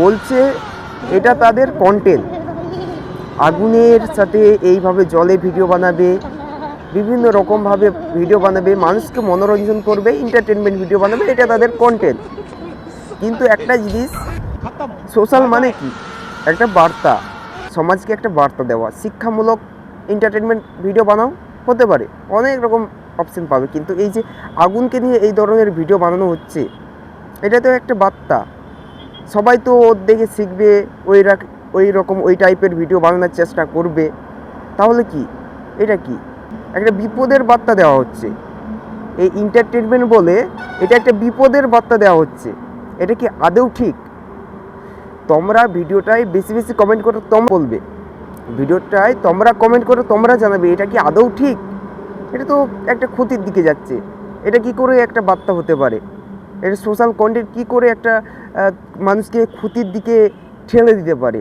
বলছে এটা তাদের কন্টেন্ট আগুনের সাথে এইভাবে জলে ভিডিও বানাবে, বিভিন্ন রকমভাবে ভিডিও বানাবে, মানুষকে মনোরঞ্জন করবে এন্টারটেনমেন্ট ভিডিও বানাবে, এটা তাদের কন্টেন্ট কিন্তু একটা জিনিস সোশ্যাল মানে কি? একটা বার্তা। সমাজকে একটা বার্তা দেওয়া। শিক্ষামূলক এন্টারটেনমেন্ট ভিডিও বানাও, হতে পারে। অনেক রকম অপশন পাবে। কিন্তু এই যে আগুনকে নিয়ে এই ধরনের ভিডিও বানানো হচ্ছে এটা তো একটা বার্তা। সবাই তো ওর দেখে শিখবে ওই ওই রকম ওই টাইপের ভিডিও বানানোর চেষ্টা করবে। তাহলে কি? এটা কি? একটা বিপদের বার্তা দেওয়া হচ্ছে। এই এন্টারটেনমেন্ট বলে এটা একটা বিপদের বার্তা দেওয়া হচ্ছে। এটা কি আদৌ ঠিক? তোমরা ভিডিওটায় বেশি বেশি কমেন্ট করে, তোমরা বলবে। ভিডিওটায় তোমরা কমেন্ট করে, তোমরা জানাবে, এটা কি আদৌ ঠিক? এটা তো একটা ক্ষতির দিকে যাচ্ছে। এটা কি করে একটা বার্তা হতে পারে? এটা সোশ্যাল কন্টেন্ট কী করে একটা মানুষকে ক্ষতির দিকে ঠেলে দিতে পারে?